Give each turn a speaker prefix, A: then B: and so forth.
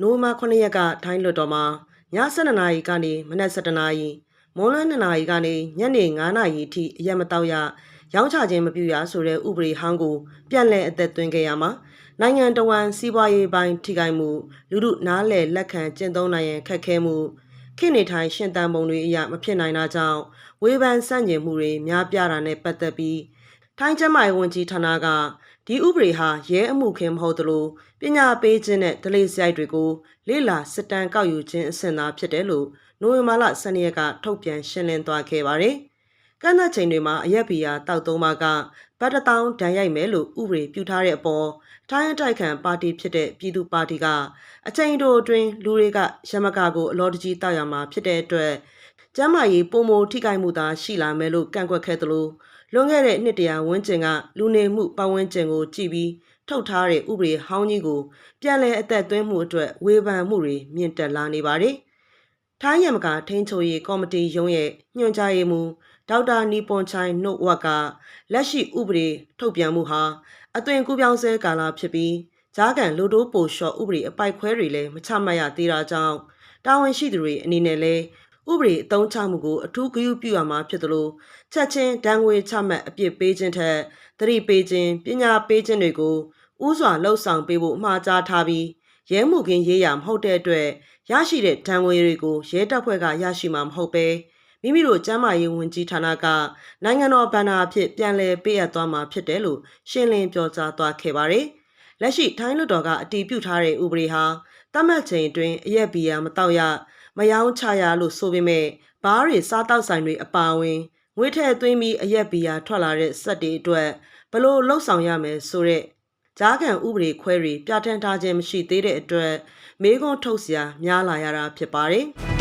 A: နိုဝင်ဘာ9ရက်ကထိုင်းလွှတ်တော်မှာည7:00နာရီကနေမနက်7:00နာရီမွန်းလွဲ2နာရီကနေညနေ9နာရီအထိအရက်မတောက်ရရောင်းချခြင်းမပြုရဆိုတဲ့ဥပဒေဟောင်းကိုပြန်လည်အသက်သွင်းခဲ့ရမှာနိုင်ငံတော်ဝန်စီးပွားရေးပိုင်းထိခိုက်မှုလူမှုနားလည်လက်ခံကျင့်သုံးနိုင်ရန်ခက်ခဲမှုခေတ်နေထိုင်ရှင်တန်ပုံတွေအရမဖြစ်နိုင်တာကြောင့်ဝေဖန်ဆန့်ကျင်မှုတွေများပြားတာနဲ့ပတ်သက်ပြီး ထိုင်းကျန်းမာရေးဝန်ကြီးဌာနကဒီဥပဒေဟာရဲအမှုခင်းမဟုတ်သလိုပညာပေးခြင်းနဲ့ဒလိစရိုက်တွေကိုလေ့လာစစ်တမ်းကောက်ယူခြင်းအဆင့်သာဖြစ်တယ်လို့နိုဝင်ဘာလ12ရက်ကထုတ်ပြန်ရှင်းလင်းသွားခဲ့ပါတယ်။ ကန့်သတ်ချိန်တွေမှာအရက်ဘီယာတောက်သုံးပါကဗတ်တထောင်ဒဏ်ရိုက်မယ်လို့ဥပဒေပြုထားတဲ့အပေါ်ထိုင်းအတိုက်ခံပါတီဖြစ်တဲ့ပြည်သူပါတီကအချိန်တိုအတွင်းလူတွေကရမကာကိုအလောတကြီးတောက်ရမှာဖြစ်တဲ့အတွက်ကျမ်းမာရေးပုံမထိခိုက်မှုသာရှိလာမယ်လို့ကန့်ကွက်ခဲ့သလိုလွန်ခဲ့တဲ့နှစ်တရာဝန်းကျင်ကလူနေမှုပတ်ဝန်းကျင်ကိုကြည်ပြီးထုတ်ထားတဲ့ဥပဒေဟောင်းကြီးကိုပြန်လည်အသက်သွင်းမှုအတွက်ဝေဖန်မှုတွေမြင့်တက်လာနေပါတယ်။ထိုင်းရမကထိန်းချုပ်ရေးကော်မတီရုံးရဲ့ညွှန်ကြားရေးမှူး ဒေါက်တာနီပွန်ချိုင်နှုတ်ဝက်ကလက်ရှိဥပဒေထုတ်ပြန်မှုဟာအသွင်ကူးပြောင်းဆဲကာလဖြစ်ပြီးဂျားကန်လူတိုးပိုလျှော့ဥပဒေအပိုက်ခွဲတွေလည်းမချမှတ်ရသေးတာကြောင့်တာဝန်ရှိသူတွေအနေနဲ့လည်းဥပဒေအသုံးချမှုကိုအထူးဂရုပြုရမှာဖြစ်သလိုချက်ချင်းဒဏ်ငွေချမှတ်အပြစ်ပေးခြင်းထက်သတိပေးခြင်းပညာပေးခြင်းတွေကိုဥစွာလှုပ်ဆောင်ပေးဖို့မှာကြားထားပြီးရဲမှုခင်းရေးရမဟုတ်တဲ့အတွက်ရရှိတဲ့ဒဏ်ငွေတွေကိုရဲတပ်ဖွဲ့ကရရှိမှာမဟုတ်ပဲ မိမိတို့ကျန်းမာရေးဝန်ကြီးဌာနကနိုင်ငံတော်ဗန္နာအဖြစ်ပြန်လည်ပေးအပ်သွားမှာဖြစ်တယ်လို့ရှင်းလင်းပြောကြားသွားခဲ့ပါတယ်။လက်ရှိထိုင်းလွှတ်တော်ကအတည်ပြုထားတဲ့ဥပဒေဟာတတ်မှတ်ချိန်အတွင်းအရက်ဘီယာမတောက်ရမယောင်းချရလို့ဆိုပေမဲ့ဘားတွေစားတောက်ဆိုင်တွေအပါအဝင်ငွေထည့်သွင်းပြီးအရက်ဘီယာထွက်လာတဲ့စက်တွေအတွက်ဘလို့လှုပ်ဆောင်ရမယ်ဆိုတဲ့ဂျားကန်ဥပဒေခွဲတွေပြဋ္ဌာန်းထားခြင်းမရှိသေးတဲ့အတွက်မေးခွန်းထုတ်စရာများလာရတာဖြစ်ပါတယ်။